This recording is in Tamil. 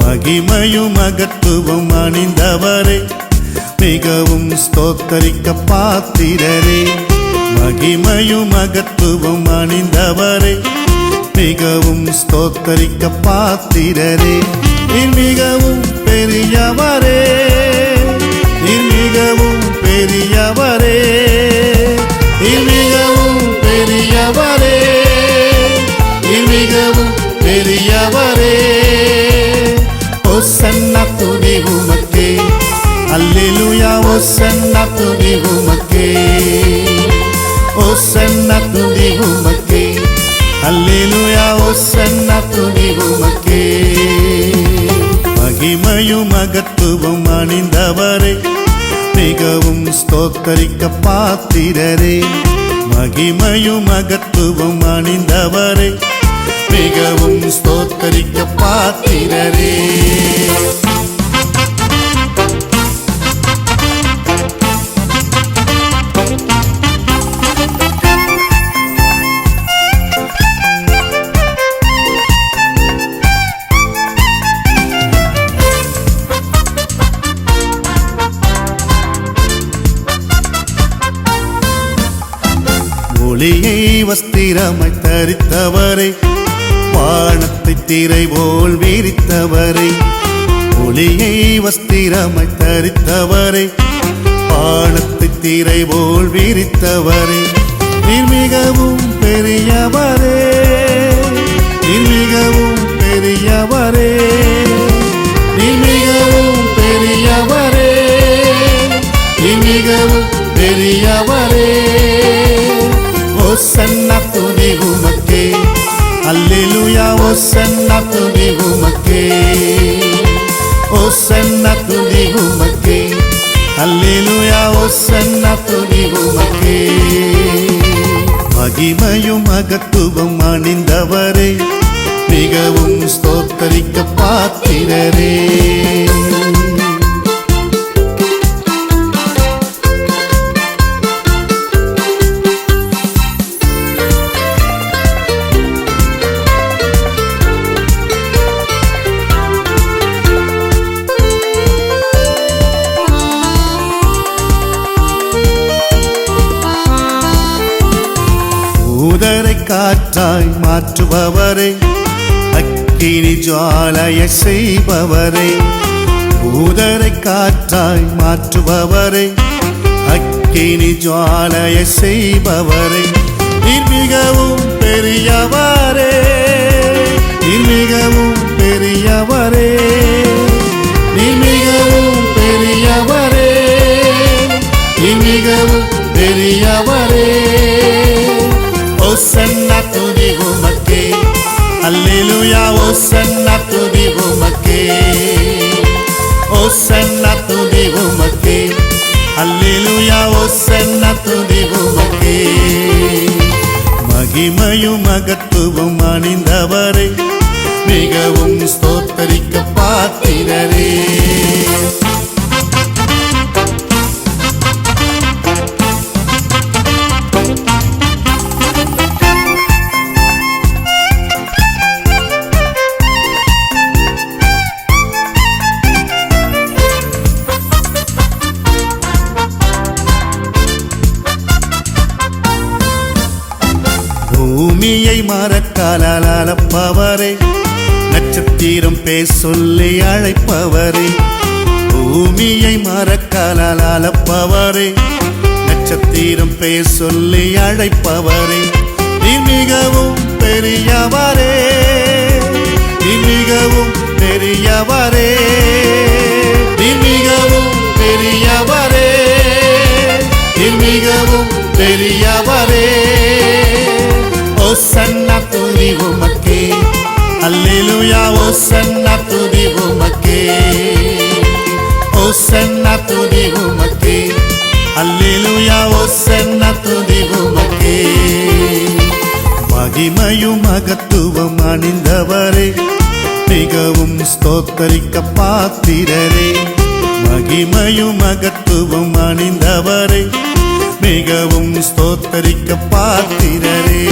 மகிமையும் மகத்துவம் அணிந்தவரே மிகவும் ஸ்தோத்தரிக்க பாத்திரரே. மகிமையும் அகத்துவம் அணிந்தவரே. மிகவும் ஸ்தோத்தரிக்க பாத்திரரே நீர் மிகவும் பெரியவரே. நீர் மிகவும் பெரியவரே. நீர் மிகவும் பெரியவரே. நீர் மிகவும் பெரியவரே. ஒசன்னா துணி உமக்கே. அல்லேலூயா ஒசன்னா துணி உமக்கே. ஒசன்னா துணி உமக்கே அல்லேலூயா ஒசன்னா துணி உமக்கே மகிமையும் மகத்துவம் அணிந்தவரே மிகவும் ஸ்தோத்தரிக்க பாத்திரரே மகிமையும் மகத்துவம் அணிந்தவரே மிகவும் ஸ்தோத்தரிக்க பாத்திரரே ஒளியை வஸ்திரமை தரித்தவரை வானத்தை திரை போல் விரித்தவரை ஒளியை வஸ்திரமை தரித்தவரை வானத்தை திரை போல் விரித்தவரை. நீர் மிகவும் பெரியவரே நீர் மிகவும் பெரியவரே நீர் மிகவும் பெரியவரே நீர் மிகவும் பெரியவரே. ஒசன்னா துதி உமக்கே அல்லேலூயா ஒசன்னா துதி உமக்கே ஒசன்னா துதி உமக்கே அல்லேலூயா ஒசன்னா துதி உமக்கே மகிமையும் மகத்துவம் அணிந்தவரே மிகவும் ஸ்தோத்தரிக்க பாத்திரரே ஊதரை காற்றாய் மாற்றுபவரே அக்கினி ஜுவாலய செய்பவரே ஊதரை காற்றாய் மாற்றுபவரே அக்கினி ஜுவாலய செய்பவரே. நீர் மிகவும் பெரியவரே நீர் மிகவும் பெரியவரே நீர் மிகவும் பெரியவரே நீர் மிகவும் பெரியவரே. ஒசன்னா துதி உமக்கே. அல்லேலூயா ஒசன்னா துதி உமக்கே. ஒசன்னா துதி உமக்கே. அல்லேலூயா ஒசன்னா துதி உமக்கே. மகிமையும் மகத்துவம் அணிந்தவரே. மிகவும் ஸ்தோத்தரிக்க பாத்திரரே. பூமியை மரக்காலால் அளப்பவரே நட்சத்திரம் பேர் சொல்லி அழைப்பவரே. பூமியை மரக்காலால் அளப்பவரே நட்சத்திரம் பேர் சொல்லி அழைப்பவரே. நீ மிகவும் பெரியவரே. நீ மிகவும் பெரியவரே. நீ மிகவும் பெரியவரே. நீ மிகவும் பெரியவரே. துதி உமக்கே. அல்லேலூயா ஓசன்னா துதி உமக்கே. ஓசன்னா துதி உமக்கே. அல்லேலூயா ஓசன்னா துதி உமக்கே. மகிமையும் மகத்துவம் அணிந்தவரே. மிகவும் ஸ்தோத்தரிக்க பாத்திரரே. மகிமையும் மகத்துவம் அணிந்தவரை. மிகவும் ஸ்தோத்தரிக்க பார்த்திரரே